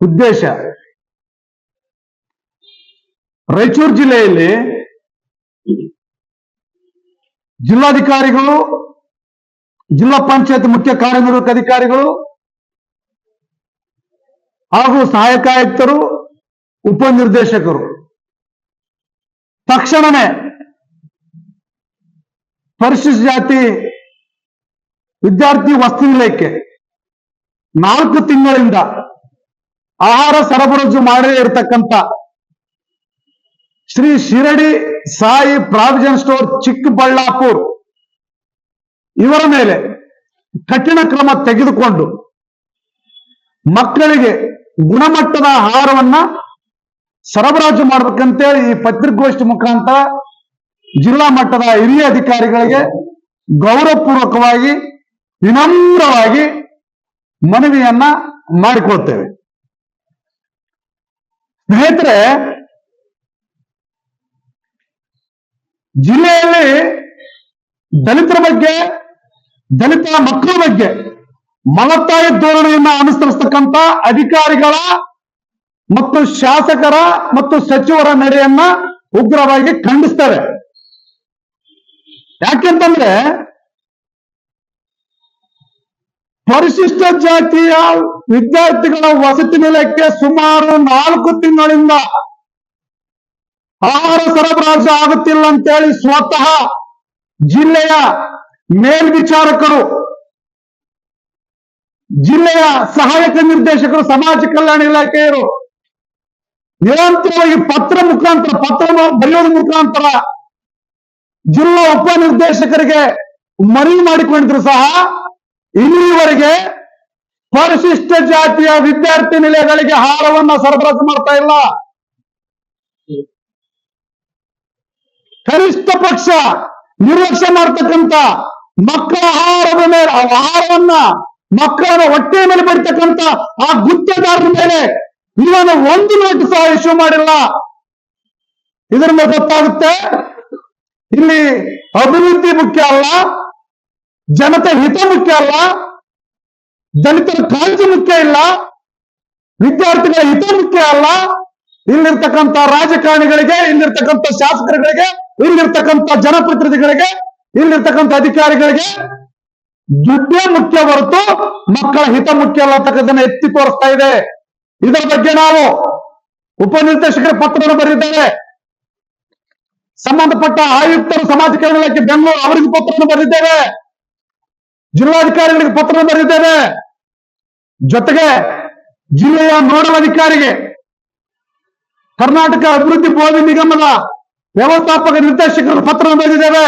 ಉದ್ದೇಶ. ರಾಯಚೂರು ಜಿಲ್ಲೆಯಲ್ಲಿ ಜಿಲ್ಲಾಧಿಕಾರಿಗಳು, ಜಿಲ್ಲಾ ಪಂಚಾಯತ್ ಮುಖ್ಯ ಕಾರ್ಯನಿರ್ವಾಹಕ ಅಧಿಕಾರಿಗಳು ಹಾಗೂ ಸಹಾಯಕ ಆಯುಕ್ತರು ಉಪನಿರ್ದೇಶಕರು. ತಕ್ಷಣವೇ ಪರಿಶಿಷ್ಟ ಜಾತಿ ವಿದ್ಯಾರ್ಥಿ ವಸ್ತು ನಿಲಯಕ್ಕೆ ನಾಲ್ಕು ತಿಂಗಳಿಂದ ಆಹಾರ ಸರಬರಾಜು ಮಾಡದೇ ಇರತಕ್ಕಂತ ಶ್ರೀ ಶಿರಡಿ ಸಾಯಿ ಪ್ರಾವಿಜನ್ ಸ್ಟೋರ್ ಚಿಕ್ಕಬಳ್ಳಾಪುರ್ ಇವರ ಮೇಲೆ ಕಠಿಣ ಕ್ರಮ ತೆಗೆದುಕೊಂಡು ಮಕ್ಕಳಿಗೆ ಗುಣಮಟ್ಟದ ಆಹಾರವನ್ನ ಸರಬರಾಜು ಮಾಡಬೇಕಂತೇಳಿ ಈ ಪತ್ರಿಕೋಷ್ಠಿ ಮುಖಾಂತರ ಜಿಲ್ಲಾ ಮಟ್ಟದ ಹಿರಿಯ ಅಧಿಕಾರಿಗಳಿಗೆ ಗೌರವಪೂರ್ವಕವಾಗಿ ವಿನಮ್ರವಾಗಿ ಮನವಿಯನ್ನ ಮಾಡಿಕೊಳ್ತೇವೆ ಸ್ನೇಹಿತರೆ, ಜಿಲ್ಲೆಯಲ್ಲಿ ದಲಿತರ ಬಗ್ಗೆ, ದಲಿತ ಮಕ್ಕಳ ಬಗ್ಗೆ ಮಲತಾಯಿ ಧೋರಣೆಯನ್ನ ಅನುಸರಿಸತಕ್ಕಂತ ಅಧಿಕಾರಿಗಳ ಮತ್ತು ಶಾಸಕರ ಮತ್ತು ಸಚಿವರ ನಡೆಯನ್ನ ಉಗ್ರವಾಗಿ ಖಂಡಿಸ್ತಾರೆ ಯಾಕೆಂತಂದ್ರೆ ಪರಿಶಿಷ್ಟ ಜಾತಿಯ ವಿದ್ಯಾರ್ಥಿಗಳ ವಸತಿ ನಿಲಯಕ್ಕೆ ಸುಮಾರು ನಾಲ್ಕು ತಿಂಗಳಿಂದ ಆಹಾರ ಸರಬರಾಜು ಆಗುತ್ತಿಲ್ಲ ಅಂತೇಳಿ ಸ್ವತಃ ಜಿಲ್ಲೆಯ ಮೇಲ್ವಿಚಾರಕರು, ಜಿಲ್ಲೆಯ ಸಹಾಯಕ ನಿರ್ದೇಶಕರು, ಸಮಾಜ ಕಲ್ಯಾಣ ಇಲಾಖೆಯರು, ನಿರಂತರವಾಗಿ ಪತ್ರ ಮುಖಾಂತರ, ಪತ್ರ ಬರೆಯೋದ್ರ ಮುಖಾಂತರ ಜಿಲ್ಲಾ ಉಪನಿರ್ದೇಶಕರಿಗೆ ಮನವಿ ಮಾಡಿಕೊಂಡಿದ್ರು ಸಹ ಇಲ್ಲಿವರೆಗೆ ಪರಿಶಿಷ್ಟ ಜಾತಿಯ ವಿದ್ಯಾರ್ಥಿ ನಿಲಯಗಳಿಗೆ ಆಹಾರವನ್ನ ಸರಬರಾಜು ಮಾಡ್ತಾ ಇಲ್ಲ. ಕನಿಷ್ಠ ಪಕ್ಷ ನಿರ್ಲಕ್ಷ್ಯ ಮಾಡ್ತಕ್ಕಂತ ಮಕ್ಕಳ ಆಹಾರದ ಮೇಲೆ ಆಹಾರವನ್ನ ಮಕ್ಕಳ ಹೊಟ್ಟೆ ಮೇಲೆ ಬಿಡ್ತಕ್ಕಂತ ಆ ಗುತ್ತೇದಾರರ ಮೇಲೆ ಇವನು ಒಂದು ನೋಟು ಸಹ ಇಶ್ಯೂ ಮಾಡಿಲ್ಲ. ಇದರಿಂದ ಗೊತ್ತಾಗುತ್ತೆ, ಇಲ್ಲಿ ಅಭಿವೃದ್ಧಿ ಮುಖ್ಯ ಅಲ್ಲ ಜನತೆ ಹಿತ ಮುಖ್ಯ ಅಲ್ಲ? ದಲಿತರ ಕಾಳಜಿ ಮುಖ್ಯ ಇಲ್ಲ? ವಿದ್ಯಾರ್ಥಿಗಳ ಹಿತ ಮುಖ್ಯ ಅಲ್ಲ? ಇಲ್ಲಿರ್ತಕ್ಕಂಥ ರಾಜಕಾರಣಿಗಳಿಗೆ, ಇಲ್ಲಿರ್ತಕ್ಕಂಥ ಶಾಸಕರುಗಳಿಗೆ, ಇಲ್ಲಿರ್ತಕ್ಕಂಥ ಜನಪ್ರತಿನಿಧಿಗಳಿಗೆ, ಇಲ್ಲಿರ್ತಕ್ಕಂಥ ಅಧಿಕಾರಿಗಳಿಗೆ ದುಡ್ಡೇ ಮುಖ್ಯ ಹೊರತು ಮಕ್ಕಳ ಹಿತ ಮುಖ್ಯ ಅಲ್ಲ ಅಂತಕ್ಕಂಥದನ್ನ ಎತ್ತಿ ತೋರಿಸ್ತಾ ಇದೆ. ಇದರ ಬಗ್ಗೆ ನಾವು ಉಪನಿರ್ದೇಶಕರ ಪತ್ರವನ್ನು ಬರೆದಿದ್ದೇವೆ. ಸಂಬಂಧಪಟ್ಟ ಆಯುಕ್ತರು, ಸಮಾಜ ಕಲ್ಯಾಣ ಇಲಾಖೆ, ಬೆಂಗಳೂರು ಅವರಿಗೆ ಪತ್ರವನ್ನು ಬರೆದಿದ್ದೇವೆ. ಜಿಲ್ಲಾಧಿಕಾರಿಗಳಿಗೆ ಪತ್ರ ಬರೆದಿದ್ದೇವೆ ಜೊತೆಗೆ ಜಿಲ್ಲೆಯ ನೋಡಲ್ ಅಧಿಕಾರಿಗೆ ಕರ್ನಾಟಕ ಅಭಿವೃದ್ಧಿ ಬೋಧಿ ನಿಗಮದ ವ್ಯವಸ್ಥಾಪಕ ನಿರ್ದೇಶಕರ ಪತ್ರ ಬರೆದಿದ್ದೇವೆ.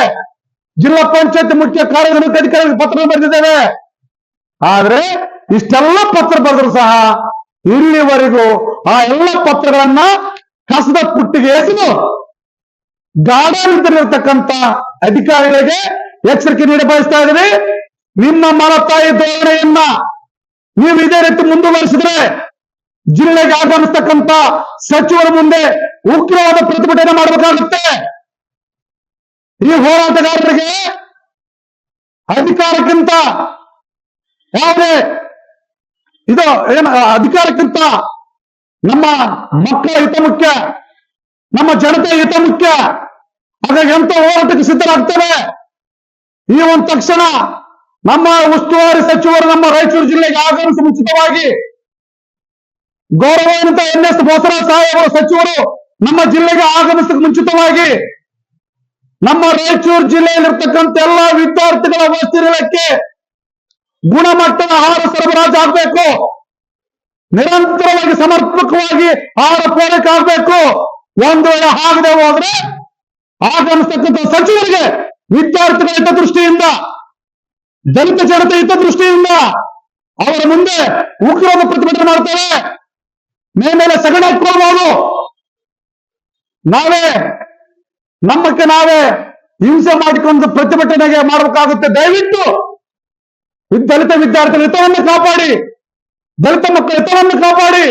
ಜಿಲ್ಲಾ ಪಂಚಾಯತ್ ಮುಖ್ಯ ಕಾರ್ಯನಿರ್ವಾಹಕ ಅಧಿಕಾರಿಗಳಿಗೆ ಪತ್ರ ಬರೆದಿದ್ದೇವೆ. ಆದ್ರೆ ಇಷ್ಟೆಲ್ಲ ಪತ್ರ ಬರೆದ್ರು ಸಹ ಇಲ್ಲಿವರೆಗೂ ಆ ಎಲ್ಲ ಪತ್ರಗಳನ್ನ ಕಸದ ಪುಟ್ಟಿಗೆ ಎಸೆದು ಗಾಢವಿದ್ದಲ್ಲಿರ್ತಕ್ಕಂಥ ಅಧಿಕಾರಿಗಳಿಗೆ ಎಚ್ಚರಿಕೆ ನೀಡಿ ಬಯಸ್ತಾ ಇದ್ದೀವಿ. ನಿಮ್ಮ ಮಲತಾಯಿ ಧೋರಣೆಯನ್ನ ನೀವು ಇದೇ ರೀತಿ ಮುಂದುವರಿಸಿದ್ರೆ ಜಿಲ್ಲೆಗೆ ಆಗಮಿಸ್ತಕ್ಕಂಥ ಸಚಿವರ ಮುಂದೆ ಉಗ್ರವಾದ ಪ್ರತಿಭಟನೆ ಮಾಡಬೇಕಾಗುತ್ತೆ. ಈ ಹೋರಾಟಗಾರರಿಗೆ ಅಧಿಕಾರಕ್ಕಿಂತ ಯಾವುದೇ ಇದು ಏನ ಅಧಿಕಾರಕ್ಕಿಂತ ನಮ್ಮ ಮಕ್ಕಳ ಹಿತ ಮುಖ್ಯ, ನಮ್ಮ ಜನತೆ ಹಿತ ಮುಖ್ಯ. ಹಾಗಾಗಿ ಎಂತ ಹೋರಾಟಕ್ಕೆ ಸಿದ್ಧರಾಗ್ತೇವೆ? ಈ ಒಂದು ತಕ್ಷಣ ನಮ್ಮ ಉಸ್ತುವಾರಿ ಸಚಿವರು ನಮ್ಮ ರಾಯಚೂರು ಜಿಲ್ಲೆಗೆ ಆಗಮಿಸಿ ಮುಂಚಿತವಾಗಿ ಗೌರವಾನ್ವಿತ ಎನ್ ಎಸ್ ಬೋಸರಾಜ್ ಸಾಹೇಬರು ಸಚಿವರು ನಮ್ಮ ಜಿಲ್ಲೆಗೆ ಆಗಮಿಸಕ್ಕೆ ಮುಂಚಿತವಾಗಿ ನಮ್ಮ ರಾಯಚೂರು ಜಿಲ್ಲೆಯಲ್ಲಿರ್ತಕ್ಕಂಥ ಎಲ್ಲ ವಿದ್ಯಾರ್ಥಿಗಳ ವಸತಿ ನಿಲಯಕ್ಕೆ ಗುಣಮಟ್ಟದ ಆಹಾರ ಸರಬರಾಜು ಆಗಬೇಕು. ನಿರಂತರವಾಗಿ ಸಮರ್ಪಕವಾಗಿ ಆಹಾರ ಪೂರೈಕೆ ಆಗಬೇಕು. ಒಂದು ವೇಳೆ ಆಗದೆ ಹೋದ್ರೆ ಆಗಮಿಸ್ತಕ್ಕಂಥ ಸಚಿವರಿಗೆ ವಿದ್ಯಾರ್ಥಿಗಳ ಹಿತದೃಷ್ಟಿಯಿಂದ ದಲಿತ ಜನತೆ ಹಿತದೃಷ್ಟಿಯಿಂದ ಅವರ ಮುಂದೆ ಉಗ್ರರು ಪ್ರತಿಭಟನೆ ಮಾಡ್ತೇವೆ. ಮೇಲೆ ಸಗಣಿ ನಾವೇ, ನಮ್ಮಕ್ಕೆ ನಾವೇ ಹಿಂಸೆ ಮಾಡಿಕೊಂಡು ಪ್ರತಿಭಟನೆಗೆ ಮಾಡಬೇಕಾಗುತ್ತೆ. ದಯವಿಟ್ಟು ದಲಿತ ವಿದ್ಯಾರ್ಥಿಗಳ ಹಿತವನ್ನು ಕಾಪಾಡಿ. ದಲಿತ ಮಕ್ಕಳ ಹಿತವನ್ನು ಕಾಪಾಡಿ.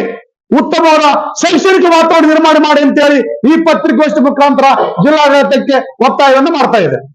ಉತ್ತಮವಾದ ಶೈಕ್ಷಣಿಕ ವಾತಾವರಣ ನಿರ್ಮಾಣ ಮಾಡಿ ಅಂತೇಳಿ ಈ ಪತ್ರಿಕೋಷ್ಠಿ ಮುಖಾಂತರ ಜಿಲ್ಲಾಡಳಿತಕ್ಕೆ ಒತ್ತಾಯವನ್ನು ಮಾಡ್ತಾ ಇದೆ.